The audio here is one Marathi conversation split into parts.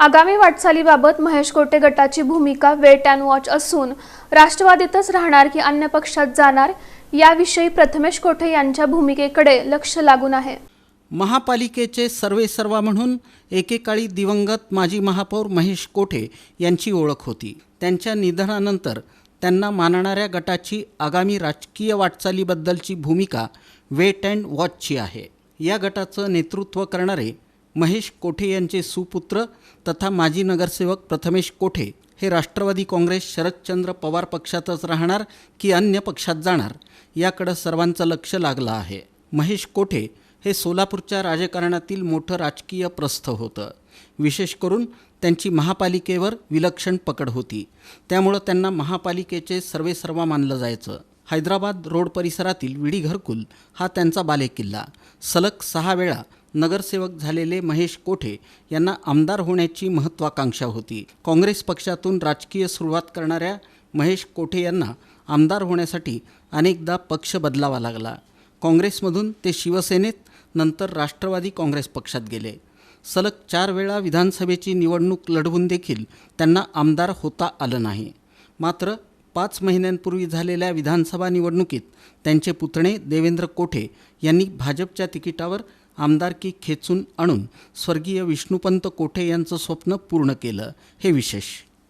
आगामी वाटचालीबाबत महेश कोटे गटाची भूमिका वेट अँड वॉच असून राष्ट्रवादीतच राहणार की अन्य पक्षात जाणार याविषयी प्रथमेश कोठे यांच्या भूमिकेकडे लक्ष लागून आहे. महापालिकेचे सर्वेसर्वा म्हणून एकेकाळी दिवंगत माजी महापौर महेश कोठे यांची ओळख होती. त्यांच्या निधनानंतर त्यांना मानणाऱ्या गटाची आगामी राजकीय वाटचालीबद्दलची भूमिका वेट अँड वॉचची आहे. या गटाचं नेतृत्व करणारे महेश कोठे यांचे सुपुत्र तथा माजी नगरसेवक प्रथमेश कोठे हे राष्ट्रवादी काँग्रेस शरदचंद्र पवार पक्षातच राहणार की अन्य पक्षात जाणार? याकडं सर्वांचं लक्ष लागलं आहे. महेश कोठे हे सोलापूरच्या राजकारणातील मोठं राजकीय प्रस्थ होतं. विशेष करून त्यांची महापालिकेवर विलक्षण पकड होती. त्यामुळं त्यांना महापालिकेचे सर्वेसर्वा मानलं जायचं. हैदराबाद रोड परिसरातील विडी घरकुल हा त्यांचा बालेकिल्ला. सलग सहा वेळा नगरसेवक झालेले महेश कोठे यांना आमदार होण्याची महत्त्वाकांक्षा होती. काँग्रेस पक्षातून राजकीय सुरुवात करणाऱ्या महेश कोठे यांना आमदार होण्यासाठी अनेकदा पक्ष बदलावा लागला. काँग्रेसमधून ते शिवसेनेत नंतर राष्ट्रवादी काँग्रेस पक्षात गेले. सलग चार वेळा विधानसभेची निवडणूक लढवून देखील त्यांना आमदार होता आलं नाही. मात्र पाच महिन्यांपूर्वी झालेल्या विधानसभा निवडणुकीत त्यांचे पुतणे देवेंद्र कोठे यांनी भाजपच्या तिकिटावर आमदारकी खेचून आणून स्वर्गीय विष्णुपंत कोठे यांचं स्वप्न पूर्ण केलं हे विशेष.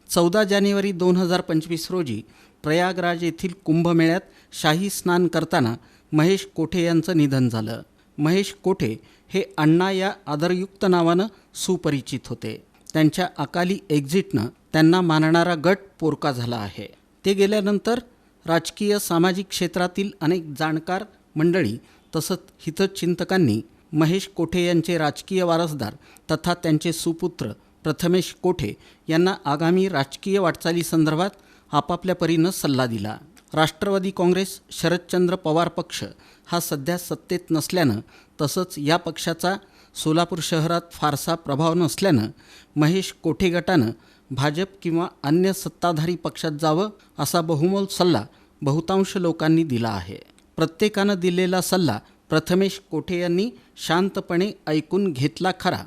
चौदा जानेवारी दोन हजार पंचवीस रोजी प्रयागराज येथील कुंभमेळ्यात शाही स्नान करताना महेश कोठे यांचं निधन झालं. महेश कोठे हे अण्णा या आदरयुक्त नावानं सुपरिचित होते. त्यांच्या अकाली एक्झिटनं त्यांना मानणारा गट पोरका झाला आहे. ते गेल्यानंतर राजकीय सामाजिक क्षेत्रातील अनेक जाणकार मंडळी तसंच हितचिंतकांनी महेश कोठे यांचे राजकीय वारसदार तथा त्यांचे सुपुत्र प्रथमेश कोठे यांना आगामी राजकीय वाटचालीसंदर्भात आपापल्या परीनं सल्ला दिला. राष्ट्रवादी काँग्रेस शरदचंद्र पवार पक्ष हा सध्या सत्तेत नसल्यानं तसंच या पक्षाचा सोलापूर शहरात फारसा प्रभाव नसल्यानं महेश कोठे गटानं भाजप किंवा अन्य सत्ताधारी पक्षात जावं असा बहुमोल सल्ला बहुतांश लोकांनी दिला आहे. प्रत्येकानं दिलेला सल्ला प्रथमेश कोठे यांनी शांतपणे ऐकून घेतला खरा.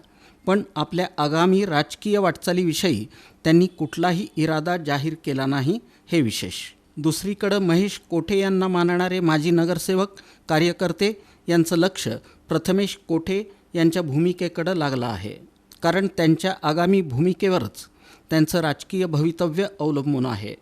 पण आपल्या आगामी राजकीय वाटचालीविषयी त्यांनी कुठलाही इरादा जाहीर केला नाही हे विशेष. दुसरीकडं महेश कोठे यांना मानणारे माजी नगरसेवक कार्यकर्ते यांचं लक्ष प्रथमेश कोठे यांच्या भूमिकेकडं लागलं आहे. कारण त्यांच्या आगामी भूमिकेवरच त्यांचं राजकीय भवितव्य अवलंबून आहे.